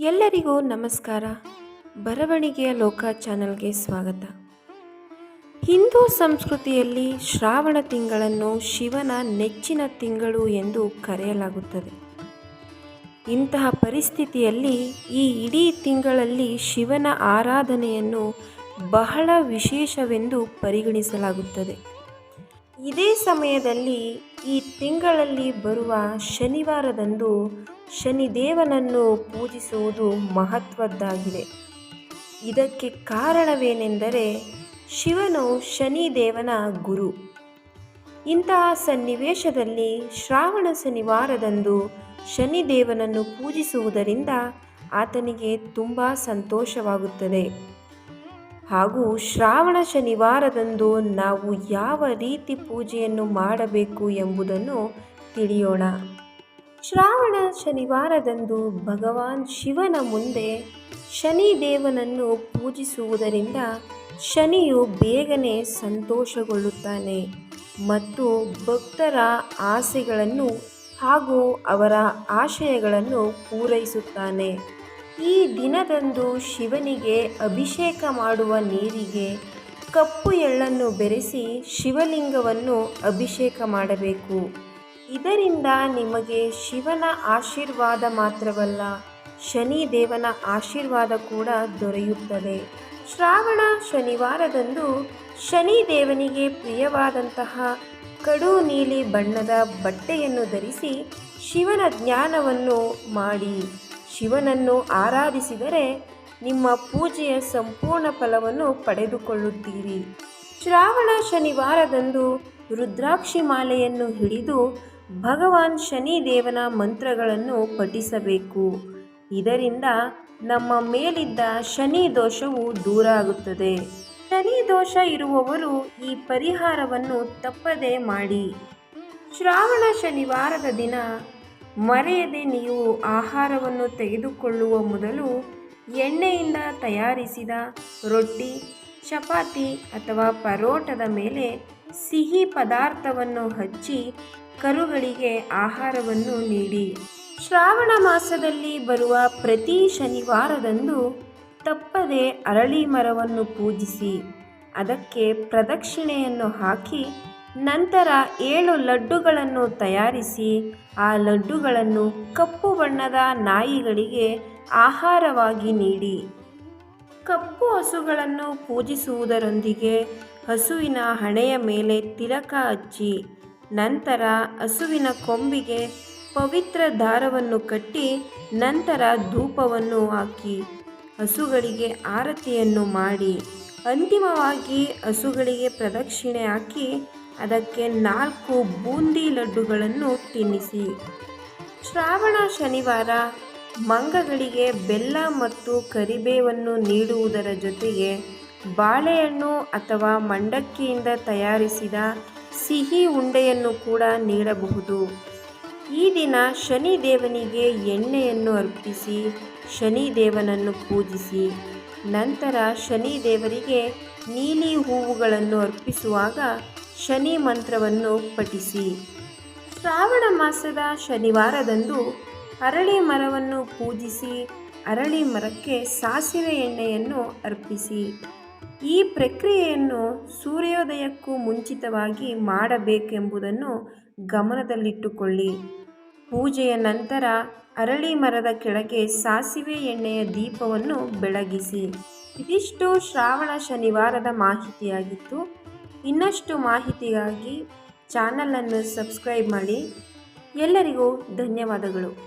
ಎಲ್ಲರಿಗೂ ನಮಸ್ಕಾರ. ಬರವಣಿಗೆಯ ಲೋಕ ಚಾನಲ್ಗೆ ಸ್ವಾಗತ. ಹಿಂದೂ ಸಂಸ್ಕೃತಿಯಲ್ಲಿ ಶ್ರಾವಣ ತಿಂಗಳನ್ನು ಶಿವನ ನೆಚ್ಚಿನ ತಿಂಗಳು ಎಂದು ಕರೆಯಲಾಗುತ್ತದೆ. ಇಂತಹ ಪರಿಸ್ಥಿತಿಯಲ್ಲಿ ಈ ಇಡೀ ತಿಂಗಳಲ್ಲಿ ಶಿವನ ಆರಾಧನೆಯನ್ನು ಬಹಳ ವಿಶೇಷವೆಂದು ಪರಿಗಣಿಸಲಾಗುತ್ತದೆ. ಇದೇ ಸಮಯದಲ್ಲಿ ಈ ತಿಂಗಳಲ್ಲಿ ಬರುವ ಶನಿವಾರದಂದು ಶನಿದೇವನನ್ನು ಪೂಜಿಸುವುದು ಮಹತ್ವದ್ದಾಗಿದೆ. ಇದಕ್ಕೆ ಕಾರಣವೇನೆಂದರೆ ಶಿವನು ಶನಿದೇವನ ಗುರು. ಇಂತಹ ಸನ್ನಿವೇಶದಲ್ಲಿ ಶ್ರಾವಣ ಶನಿವಾರದಂದು ಶನಿದೇವನನ್ನು ಪೂಜಿಸುವುದರಿಂದ ಆತನಿಗೆ ತುಂಬ ಸಂತೋಷವಾಗುತ್ತದೆ. ಹಾಗೂ ಶ್ರಾವಣ ಶನಿವಾರದಂದು ನಾವು ಯಾವ ರೀತಿ ಪೂಜೆಯನ್ನು ಮಾಡಬೇಕು ಎಂಬುದನ್ನು ತಿಳಿಯೋಣ. ಶ್ರಾವಣ ಶನಿವಾರದಂದು ಭಗವಾನ್ ಶಿವನ ಮುಂದೆ ಶನಿದೇವನನ್ನು ಪೂಜಿಸುವುದರಿಂದ ಶನಿಯು ಬೇಗನೆ ಸಂತೋಷಗೊಳ್ಳುತ್ತಾನೆ ಮತ್ತು ಭಕ್ತರ ಆಸೆಗಳನ್ನು ಹಾಗೂ ಅವರ ಆಶಯಗಳನ್ನು ಪೂರೈಸುತ್ತಾನೆ. ಈ ದಿನದಂದು ಶಿವನಿಗೆ ಅಭಿಷೇಕ ಮಾಡುವ ನೀರಿಗೆ ಕಪ್ಪು ಎಳ್ಳನ್ನು ಬೆರೆಸಿ ಶಿವಲಿಂಗವನ್ನು ಅಭಿಷೇಕ ಮಾಡಬೇಕು. ಇದರಿಂದ ನಿಮಗೆ ಶಿವನ ಆಶೀರ್ವಾದ ಮಾತ್ರವಲ್ಲ, ಶನಿದೇವನ ಆಶೀರ್ವಾದ ಕೂಡ ದೊರೆಯುತ್ತದೆ. ಶ್ರಾವಣ ಶನಿವಾರದಂದು ಶನಿ ದೇವನಿಗೆ ಪ್ರಿಯವಾದಂತಹ ಕಡು ನೀಲಿ ಬಣ್ಣದ ಬಟ್ಟೆಯನ್ನು ಧರಿಸಿ ಶಿವನ ಜ್ಞಾನವನ್ನು ಮಾಡಿ. ಶಿವನನ್ನು ಆರಾಧಿಸಿದರೆ ನಿಮ್ಮ ಪೂಜೆಯ ಸಂಪೂರ್ಣ ಫಲವನ್ನು ಪಡೆದುಕೊಳ್ಳುತ್ತೀರಿ. ಶ್ರಾವಣ ಶನಿವಾರದಂದು ರುದ್ರಾಕ್ಷಿ ಮಾಲೆಯನ್ನು ಹಿಡಿದು ಭಗವಾನ್ ಶನಿದೇವನ ಮಂತ್ರಗಳನ್ನು ಪಠಿಸಬೇಕು. ಇದರಿಂದ ನಮ್ಮ ಮೇಲಿದ್ದ ಶನಿ ದೋಷವು ದೂರ ಆಗುತ್ತದೆ ಶನಿ ದೋಷ ಇರುವವರು ಈ ಪರಿಹಾರವನ್ನು ತಪ್ಪದೇ ಮಾಡಿ. ಶ್ರಾವಣ ಶನಿವಾರದ ದಿನ ಮರೆಯದೆ ನೀವು ಆಹಾರವನ್ನು ತೆಗೆದುಕೊಳ್ಳುವ ಮೊದಲು ಎಣ್ಣೆಯಿಂದ ತಯಾರಿಸಿದ ರೊಟ್ಟಿ, ಚಪಾತಿ ಅಥವಾ ಪರೋಟದ ಮೇಲೆ ಸಿಹಿ ಪದಾರ್ಥವನ್ನು ಹಚ್ಚಿ ಕರುಗಳಿಗೆ ಆಹಾರವನ್ನು ನೀಡಿ. ಶ್ರಾವಣ ಮಾಸದಲ್ಲಿ ಬರುವ ಪ್ರತಿ ಶನಿವಾರದಂದು ತಪ್ಪದೆ ಅರಳಿ ಮರವನ್ನು ಪೂಜಿಸಿ, ಅದಕ್ಕೆ ಪ್ರದಕ್ಷಿಣೆಯನ್ನು ಹಾಕಿ ನಂತರ ಏಳು ಲಡ್ಡುಗಳನ್ನು ತಯಾರಿಸಿ, ಆ ಲಡ್ಡುಗಳನ್ನು ಕಪ್ಪು ಬಣ್ಣದ ನಾಯಿಗಳಿಗೆ ಆಹಾರವಾಗಿ ನೀಡಿ. ಕಪ್ಪು ಹಸುಗಳನ್ನು ಪೂಜಿಸುವುದರೊಂದಿಗೆ ಹಸುವಿನ ಹಣೆಯ ಮೇಲೆ ತಿಲಕ ಹಚ್ಚಿ, ನಂತರ ಹಸುವಿನ ಕೊಂಬಿಗೆ ಪವಿತ್ರ ದಾರವನ್ನು ಕಟ್ಟಿ, ನಂತರ ಧೂಪವನ್ನು ಹಾಕಿ, ಹಸುಗಳಿಗೆ ಆರತಿಯನ್ನು ಮಾಡಿ, ಅಂತಿಮವಾಗಿ ಹಸುಗಳಿಗೆ ಪ್ರದಕ್ಷಿಣೆ ಹಾಕಿ ಅದಕ್ಕೆ ನಾಲ್ಕು ಬೂಂದಿ ಲಡ್ಡುಗಳನ್ನು ತಿನ್ನಿಸಿ. ಶ್ರಾವಣ ಶನಿವಾರ ಮಂಗಗಳಿಗೆ ಬೆಲ್ಲ ಮತ್ತು ಕರಿಬೇವನ್ನು ನೀಡುವುದರ ಜೊತೆಗೆ ಬಾಳೆಹಣ್ಣು ಅಥವಾ ಮಂಡಕ್ಕಿಯಿಂದ ತಯಾರಿಸಿದ ಸಿಹಿ ಉಂಡೆಯನ್ನು ಕೂಡ ನೀಡಬಹುದು. ಈ ದಿನ ಶನಿ ದೇವನಿಗೆ ಎಣ್ಣೆಯನ್ನು ಅರ್ಪಿಸಿ ಶನಿ ದೇವನನ್ನು ಪೂಜಿಸಿ. ನಂತರ ಶನಿ ದೇವರಿಗೆ ನೀಲಿ ಹೂವುಗಳನ್ನು ಅರ್ಪಿಸುವಾಗ ಶನಿ ಮಂತ್ರವನ್ನು ಪಠಿಸಿ. ಶ್ರಾವಣ ಮಾಸದ ಶನಿವಾರದಂದು ಅರಳಿ ಮರವನ್ನು ಪೂಜಿಸಿ, ಅರಳಿ ಮರಕ್ಕೆ ಸಾಸಿವೆ ಎಣ್ಣೆಯನ್ನು ಅರ್ಪಿಸಿ. ಈ ಪ್ರಕ್ರಿಯೆಯನ್ನು ಸೂರ್ಯೋದಯಕ್ಕೂ ಮುಂಚಿತವಾಗಿ ಮಾಡಬೇಕೆಂಬುದನ್ನು ಗಮನದಲ್ಲಿಟ್ಟುಕೊಳ್ಳಿ. ಪೂಜೆಯ ನಂತರ ಅರಳಿ ಮರದ ಕೆಳಗೆ ಸಾಸಿವೆ ಎಣ್ಣೆಯ ದೀಪವನ್ನು ಬೆಳಗಿಸಿ. ಇದಿಷ್ಟು ಶ್ರಾವಣ ಶನಿವಾರದ ಮಾಹಿತಿಯಾಗಿತ್ತು. ಇನ್ನಷ್ಟು ಮಾಹಿತಿಗಾಗಿ ಚಾನಲನ್ನು ಸಬ್ಸ್ಕ್ರೈಬ್ ಮಾಡಿ. ಎಲ್ಲರಿಗೂ ಧನ್ಯವಾದಗಳು.